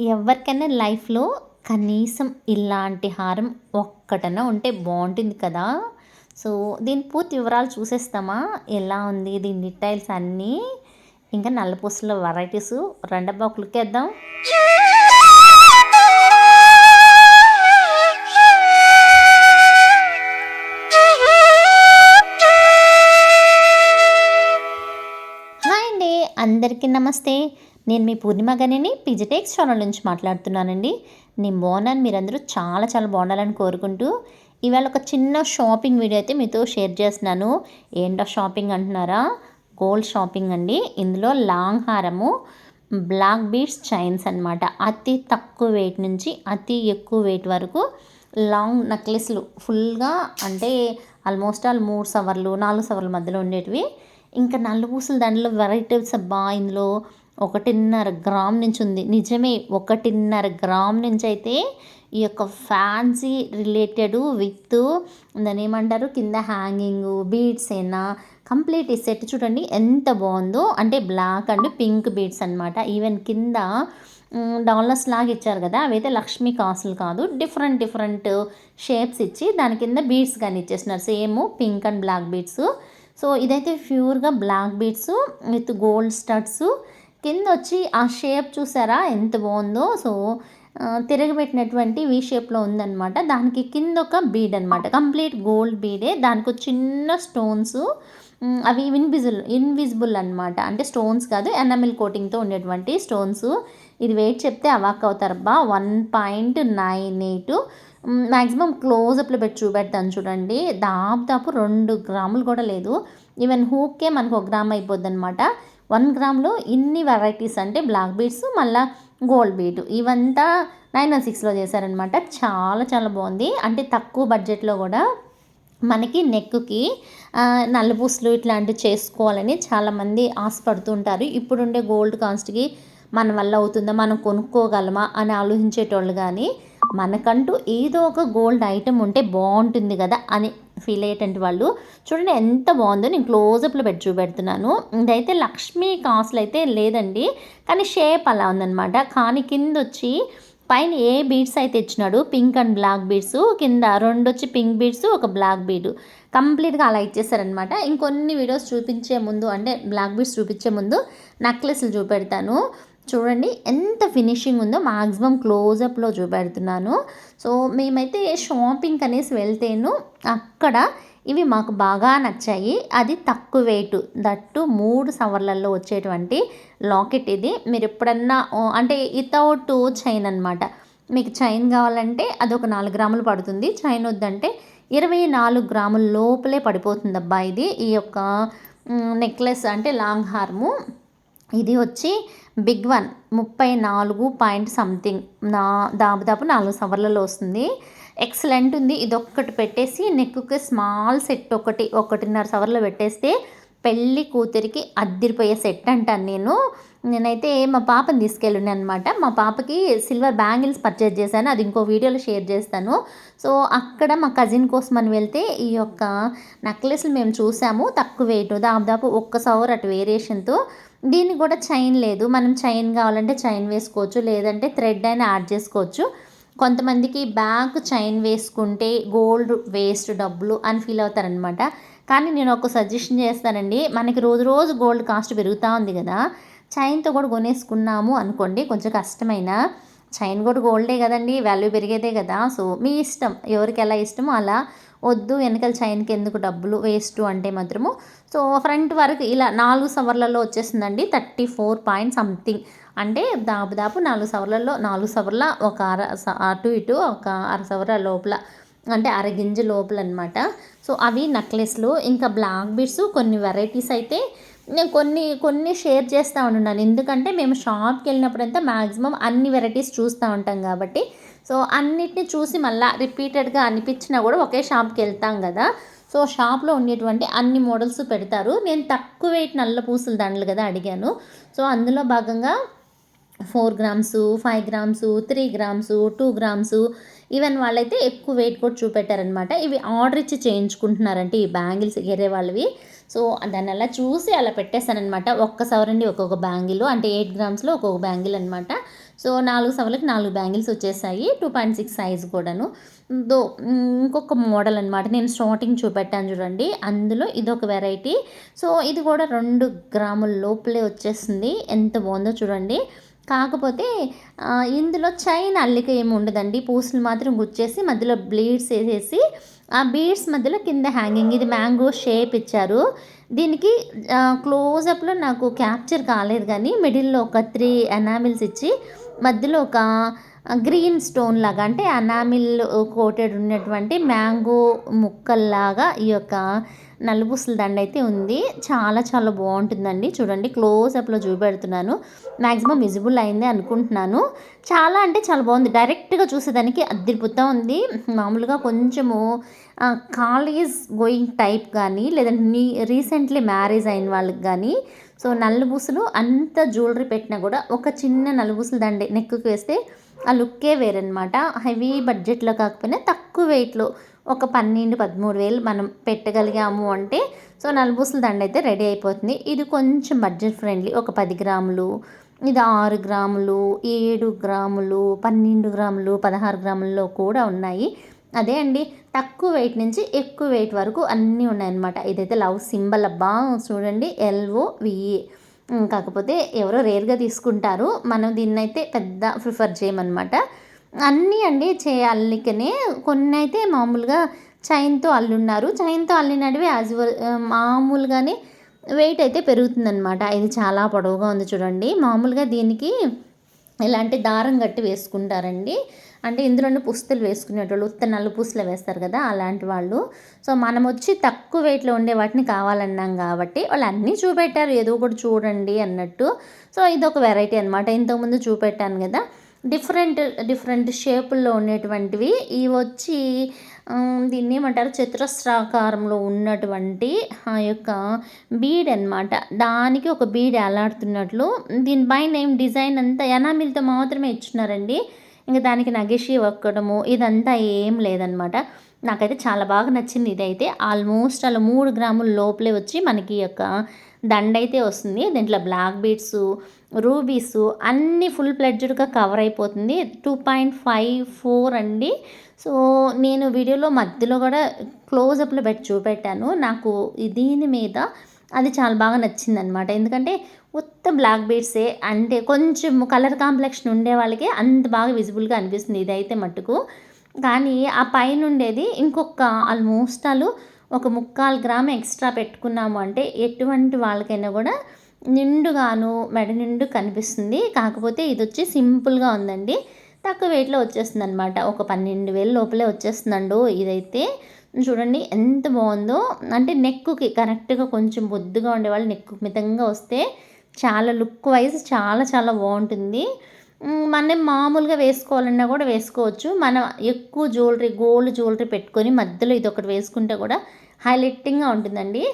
ఎవరికైనా లైఫ్లో కనీసం ఇలాంటి హారం ఒక్కటన్నా ఉంటే బాగుంటుంది కదా. సో దీని పూర్తి వివరాలు చూసేస్తామా? ఎలా ఉంది దీని డీటెయిల్స్ అన్నీ? ఇంకా నల్లపూసల వెరైటీస్ రెండబ్బా క్లిక్ హాయ్ అండి. అందరికీ నమస్తే. నేను మీ పూర్ణిమ గనిని పిజిటెక్స్ ఛానల్ నుంచి మాట్లాడుతున్నానండి. నేను బాగున్నాను మీరందరూ చాలా చాలా బాగుండాలని కోరుకుంటూ ఇవాళ ఒక చిన్న షాపింగ్ వీడియో అయితే మీతో షేర్ చేస్తున్నాను. ఏంటో షాపింగ్ అంటున్నారా? గోల్డ్ షాపింగ్ అండి. ఇందులో లాంగ్ హారము బ్లాక్ బీడ్స్ చైన్స్ అనమాట అతి తక్కువ వెయిట్ నుంచి అతి ఎక్కువ వెయిట్ వరకు లాంగ్ నెక్లెస్లు ఫుల్గా అంటే ఆల్మోస్ట్ ఆల్ మూడు సవర్లు నాలుగు సవర్ల మధ్యలో ఉండేటివి. ఇంకా నల్లపూసల దాంట్లో వెరైటీస్ అబ్బా ఇందులో ఒకటిన్నర గ్రామ్ నుంచి ఉంది నిజమే ఒకటిన్నర గ్రామ్ నుంచి అయితే ఈ యొక్క ఫ్యాన్సీ రిలేటెడ్ విత్ దాని ఏమంటారు? కింద హ్యాంగింగ్ బీడ్స్ అయినా కంప్లీట్ ఈ సెట్ చూడండి ఎంత బాగుందో. అంటే బ్లాక్ అండ్ పింక్ బీడ్స్ అనమాట ఈవెన్ కింద డాలర్స్ లాగా ఇచ్చారు కదా. అవైతే లక్ష్మీ కాసులు కాదు. డిఫరెంట్ డిఫరెంట్ షేప్స్ ఇచ్చి దాని కింద బీడ్స్ కానీ ఇచ్చేస్తున్నారు. Same pink and black beads so ఇదైతే ప్యూర్గా black beads with gold studs. కింద వచ్చి ఆ షేప్ చూసారా? ఎంత బాగుందో. సో తిరగబెట్టినటువంటి వి షేప్లో ఉందన్నమాట. దానికి కింద ఒక బీడ్ అనమాట కంప్లీట్ గోల్డ్ బీడే దానికి చిన్న స్టోన్స్ అవి ఇన్విజిబుల్ ఇన్విజిబుల్ అనమాట అంటే స్టోన్స్ కాదు ఎనమిల్ కోటింగ్తో ఉండేటువంటి స్టోన్స్ ఇది వెయిట్ చెప్తే అవాక్ అవుతారబ్బా one point nine eight maximum క్లోజప్లో పెట్టి చూపెడతాను చూడండి. దాదాపు రెండు గ్రాములు కూడా లేదు. ఈవెన్ హూకే మనకు ఒక గ్రామ్ అయిపోద్ది అనమాట వన్ గ్రామ్లో ఇన్ని వెరైటీస్ అంటే బ్లాక్ బీడ్స్ మళ్ళీ గోల్డ్ బీడ్ ఇవంతా నైన్ వన్ సిక్స్లో చేశారనమాట చాలా చాలా బాగుంది. అంటే తక్కువ బడ్జెట్లో కూడా మనకి నెక్కి నల్లపూసలు ఇట్లాంటివి చేసుకోవాలని చాలామంది ఆశపడుతుంటారు. ఇప్పుడుండే గోల్డ్ కాస్ట్కి మన వల్ల అవుతుందా? మనం కొనుక్కోగలమా? అని ఆలోచించేటోళ్ళు కానీ మనకంటూ ఏదో ఒక గోల్డ్ ఐటెం ఉంటే బాగుంటుంది కదా అని ఫీల్ అయ్యేటువంటి వాళ్ళు. చూడండి ఎంత బాగుందో నేను క్లోజప్లో పెట్టి చూపెడుతున్నాను. ఇదైతే లక్ష్మీ కాస్ట్లు అయితే లేదండి కానీ షేప్ అలా ఉందన్నమాట. కానీ కింద వచ్చి పైన ఏ బీడ్స్ అయితే ఇచ్చినాడు పింక్ అండ్ బ్లాక్ బీడ్స్ కింద రెండు వచ్చి పింక్ బీడ్స్ ఒక బ్లాక్ బీడ్. కంప్లీట్గా అలా ఇచ్చేసారనమాట ఇంకొన్ని వీడియోస్ చూపించే ముందు అంటే బ్లాక్ బీడ్స్ చూపించే ముందు నెక్లెస్లు చూపెడతాను. చూడండి ఎంత ఫినిషింగ్ ఉందో మాక్సిమం క్లోజప్లో చూపెడుతున్నాను. సో మేమైతే షాపింగ్ అనేసి వెళ్తేను అక్కడ ఇవి మాకు బాగా నచ్చాయి. అది తక్కువ వెయిట్ దట్టు మూడు సవర్లలో వచ్చేటువంటి లాకెట్ ఇది. మీరు ఎప్పుడన్నా అంటే వితౌట్ చైన్ అనమాట మీకు చైన్ కావాలంటే అది ఒక నాలుగు గ్రాములు పడుతుంది. చైన్ వద్దంటే ఇరవై నాలుగు గ్రాముల లోపలే పడిపోతుంది అబ్బా ఇది. ఈ యొక్క నెక్లెస్ అంటే లాంగ్ హార్ము ఇది వచ్చి బిగ్ వన్ ముప్పై నాలుగు పాయింట్ సంథింగ్. నా దాదాపు నాలుగు సవర్లలో వస్తుంది. ఎక్సలెంట్ ఉంది. ఇది ఒక్కటి పెట్టేసి నెక్కి స్మాల్ సెట్ ఒకటి ఒకటిన్నర సవర్లో పెట్టేస్తే పెళ్ళి కూతురికి అద్దిరిపోయే సెట్ అంటాను నేను. నేనైతే మా పాపని తీసుకెళ్ళిన అనమాట మా పాపకి సిల్వర్ బ్యాంగిల్స్ పర్చేజ్ చేశాను. అది ఇంకో వీడియోలో షేర్ చేస్తాను. సో అక్కడ మా కజిన్ కోసం అని వెళ్తే ఈ యొక్క నెక్లెస్లు మేము చూసాము. తక్కువ వెయిట్ దాదాపు ఒక్క సవర్ అటు వేరియేషన్తో దీనికి కూడా చైన్ లేదు. మనం చైన్ కావాలంటే చైన్ వేసుకోవచ్చు. లేదంటే థ్రెడ్ అయినా యాడ్ చేసుకోవచ్చు. కొంతమందికి బ్యాక్ చైన్ వేసుకుంటే గోల్డ్ వేస్ట్ డబ్బులు అని ఫీల్ అవుతారనమాట కానీ నేను ఒక సజెషన్ చేస్తానండి. మనకి రోజు రోజు గోల్డ్ కాస్ట్ పెరుగుతూ ఉంది కదా. చైన్తో కూడా కొనేసుకున్నాము అనుకోండి. కొంచెం కష్టమైన చైన్ కూడా గోల్డే కదండి. వాల్యూ పెరిగేదే కదా. సో మీ ఇష్టం. ఎవరికి ఎలా ఇష్టమో అలా వద్దు వెనకాల చైన్కి ఎందుకు డబ్బులు వేస్ట్ అంటే మాత్రము. సో ఫ్రంట్ వరకు ఇలా నాలుగు సవర్లలో వచ్చేసిందండి. Thirty four point something. అంటే దాదాపు నాలుగు సవర్లలో నాలుగు సవర్ల ఒక అర అటు ఇటు ఒక అర సవర లోపల అంటే అరగింజ లోపల అనమాట సో అవి నెక్లెస్లు ఇంకా బ్లాక్ బీడ్స్ కొన్ని వెరైటీస్ అయితే నేను కొన్ని కొన్ని షేర్ చేస్తూ ఉన్నాను ఎందుకంటే మేము షాప్కి వెళ్ళినప్పుడంతా మ్యాక్సిమం అన్ని వెరైటీస్ చూస్తూ ఉంటాం కాబట్టి సో అన్నిటిని చూసి మళ్ళీ రిపీటెడ్గా అనిపించినా కూడా ఒకే షాప్కి వెళ్తాం కదా. సో షాప్లో ఉండేటువంటి అన్ని మోడల్స్ పెడతారు. నేను తక్కువ వెయిట్ నల్ల పూసలు దండలు కదా అడిగాను. సో అందులో భాగంగా four grams five grams three grams two grams even వాళ్ళైతే ఎక్కువ వెయిట్ కూడా చూపెట్టారనమాట ఇవి ఆర్డర్ ఇచ్చి చేయించుకుంటున్నారంటే ఈ బ్యాంగిల్స్ ఎగిరే వాళ్ళవి. సో దాన్ని అలా చూసి అలా పెట్టేస్తానమాట ఒక్క సవరండి ఒక్కొక్క బ్యాంగిల్. అంటే ఎయిట్ గ్రామ్స్లో ఒక్కొక్క బ్యాంగిల్ అనమాట సో నాలుగు సవర్లకి నాలుగు బ్యాంగిల్స్ వచ్చేసాయి. టూ పాయింట్ సిక్స్ సైజ్ కూడాను. దో ఇంకొక మోడల్ అనమాట నేను స్టార్టింగ్ చూపెట్టాను చూడండి. అందులో ఇదొక వెరైటీ. సో ఇది కూడా రెండు గ్రాముల లోపలే వచ్చేస్తుంది ఎంత బాగుందో చూడండి. కాకపోతే ఇందులో చైన్ అల్లిక ఏమి ఉండదండి. పూసలు మాత్రం గుచ్చేసి మధ్యలో బ్లీడ్స్ వేసేసి ఆ బీడ్స్ మధ్యలో కింద హ్యాంగింగ్. ఇది మ్యాంగో షేప్ ఇచ్చారు. దీనికి క్లోజప్లో నాకు క్యాప్చర్ కాలేదు కానీ మిడిల్లో ఒక త్రీ ఎనామిల్స్ ఇచ్చి మధ్యలో ఒక గ్రీన్ స్టోన్ లాగా అంటే అనామిల్ కోటెడ్ ఉన్నటువంటి మ్యాంగో ముక్కల్లాగా ఈ యొక్క నలుపుసల దండ అయితే ఉంది. చాలా చాలా బాగుంటుందండి. చూడండి క్లోజ్అప్లో చూపెడుతున్నాను. మ్యాక్సిమం విజిబుల్ అయింది అనుకుంటున్నాను. చాలా అంటే చాలా బాగుంది. డైరెక్ట్గా చూసేదానికి అద్దరిపుతా ఉంది. మామూలుగా కొంచెము కాలేజ్ గోయింగ్ టైప్ కానీ లేదంటే నీ రీసెంట్లీ మ్యారేజ్ అయిన వాళ్ళకి కానీ సో నలుబూసులు అంత జ్యువెలరీ పెట్టినా కూడా ఒక చిన్న నలుబూసులు దండే నెక్కుకి వేస్తే ఆ లుక్కే వేరనమాట హెవీ బడ్జెట్లో కాకపోయినా తక్కువ వెయిట్లో ఒక పన్నెండు పదమూడు వేలు మనం పెట్టగలిగాము అంటే సో నలుబూసల దండ అయితే రెడీ అయిపోతుంది. ఇది కొంచెం బడ్జెట్ ఫ్రెండ్లీ. ఒక పది గ్రాములు ఇది ఆరు గ్రాములు ఏడు గ్రాములు పన్నెండు గ్రాములు పదహారు గ్రాముల్లో కూడా ఉన్నాయి. అదే అండి తక్కువ వెయిట్ నుంచి ఎక్కువ వెయిట్ వరకు అన్నీ ఉన్నాయన్నమాట. ఇదైతే లవ్ సింబల్ అబ్బా. చూడండి ఎల్ఓ విఈ. కాకపోతే ఎవరో రేర్గా తీసుకుంటారు. మనం దీన్ని అయితే పెద్ద ప్రిఫర్ చేయమన్నమాట. అన్నీ అండి చేయాలికనే. అల్లికనే కొన్ని అయితే మామూలుగా చైన్తో అల్లున్నారు. చైన్తో అల్లినటివి యాజ్ మామూలుగానే వెయిట్ అయితే పెరుగుతుందనమాట ఇది చాలా పొడవుగా ఉంది చూడండి. మామూలుగా దీనికి ఇలాంటి దారం కట్టి వేసుకుంటారండి. అంటే ఇందులోనే పుస్తలు వేసుకునేటోళ్ళు ఉత్తనాలు పుస్తులు వేస్తారు కదా అలాంటి వాళ్ళు. సో మనం వచ్చి తక్కువ వెయిట్లో ఉండే వాటిని కావాలన్నాం కాబట్టి వాళ్ళు అన్నీ చూపెట్టారు. ఏదో ఒకటి చూడండి అన్నట్టు. సో ఇది ఒక వెరైటీ అనమాట ఇంతకుముందు చూపెట్టాను కదా. డిఫరెంట్ డిఫరెంట్ షేపుల్లో ఉండేటువంటివి. ఇవి వచ్చి దీన్ని ఏమంటారు? చతురస్రాకారంలో ఉన్నటువంటి ఆ యొక్క బీడ్ అనమాట దానికి ఒక బీడ్ ఎలాడుతున్నట్లు దీనిపైన ఏం డిజైన్ అంతా ఎనామిల్తో మాత్రమే ఇచ్చినారండి ఇంకా దానికి నగేషి ఒక్కడము ఇదంతా ఏం లేదనమాట. నాకైతే చాలా బాగా నచ్చింది ఇదైతే. ఆల్మోస్ట్ అలా మూడు గ్రాముల లోపలే వచ్చి మనకి యొక్క దండ అయితే వస్తుంది. దీంట్లో బ్లాక్ బీడ్స్ రూబీస్ అన్నీ ఫుల్ ప్లెడ్జ్డ్గా కవర్ అయిపోతుంది. టూ పాయింట్ ఫైవ్ ఫోర్ అండి. సో నేను వీడియోలో మధ్యలో కూడా క్లోజప్లో పెట్టి చూపెట్టాను. నాకు దీని మీద అది చాలా బాగా నచ్చింది అనమాట ఎందుకంటే ఉత్త బ్లాక్ బీడ్సే అంటే కొంచెం కలర్ కాంప్లెక్షన్ ఉండే వాళ్ళకి అంత బాగా విజిబుల్గా అనిపిస్తుంది ఇదైతే మట్టుకు కానీ ఆ పైన ఉండేది ఇంకొక ఆల్మోస్ట్ ఆలు ఒక ముక్కాలు గ్రామ్ ఎక్స్ట్రా పెట్టుకున్నాము అంటే ఎటువంటి వాళ్ళకైనా కూడా నిండుగాను మెడ నిండు కనిపిస్తుంది. కాకపోతే ఇది వచ్చి సింపుల్గా ఉందండి. తక్కువ వెయిట్లో వచ్చేస్తుంది అనమాట ఒక పన్నెండు వేలు లోపలే వచ్చేస్తుందండు ఇదైతే. చూడండి ఎంత బాగుందో. అంటే నెక్కుకి కరెక్ట్గా కొంచెం బొద్దుగా ఉండేవాళ్ళు నెక్కు మితంగా వస్తే చాలా లుక్ వైజ్ చాలా చాలా బాగుంటుంది. మనం మామూలుగా వేసుకోవాలన్నా కూడా వేసుకోవచ్చు. మనం ఎక్కువ జ్యువెలరీ గోల్డ్ జ్యువెలరీ పెట్టుకొని మధ్యలో ఇది ఒకటి వేసుకుంటే కూడా హైలైటింగ్గా ఉంటుందండి.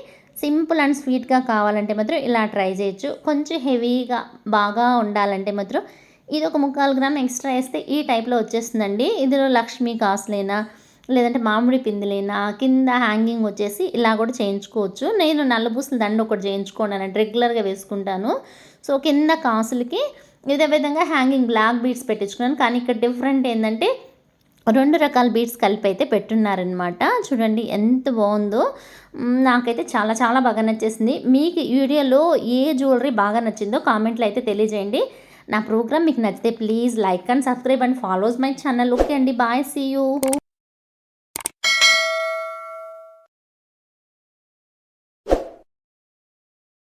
సింపుల్ అండ్ స్వీట్గా కావాలంటే మాత్రం ఇలా ట్రై చేయొచ్చు. కొంచెం హెవీగా బాగా ఉండాలంటే మాత్రం ఇది ఒక ముక్కాలు గ్రామ్ ఎక్స్ట్రా వేస్తే ఈ టైప్లో వచ్చేస్తుందండి. ఇందులో లక్ష్మీ కాసులైనా లేదంటే మామిడి పిందులైనా కింద హ్యాంగింగ్ వచ్చేసి ఇలా కూడా చేయించుకోవచ్చు. నేను నల్ల నల్లబూసల దండ ఒకటి చేయించుకోండి రెగ్యులర్గా వేసుకుంటాను. సో కింద కాసులకి ఇదే విధంగా హ్యాంగింగ్ బ్లాక్ బీడ్స్ పెట్టించుకున్నాను. కానీ ఇక్కడ డిఫరెంట్ ఏంటంటే రెండు రకాల బీడ్స్ కలిపి అయితే పెట్టున్నారనమాట చూడండి ఎంత బాగుందో. నాకైతే చాలా చాలా బాగా నచ్చేసింది. మీకు వీడియోలో ఏ జ్యువెలరీ బాగా నచ్చిందో కామెంట్లో అయితే తెలియజేయండి. నా ప్రోగ్రామ్ మీకు నచ్చితే please like and subscribe and follows my channel okay అండి బాయ్ సీ యూ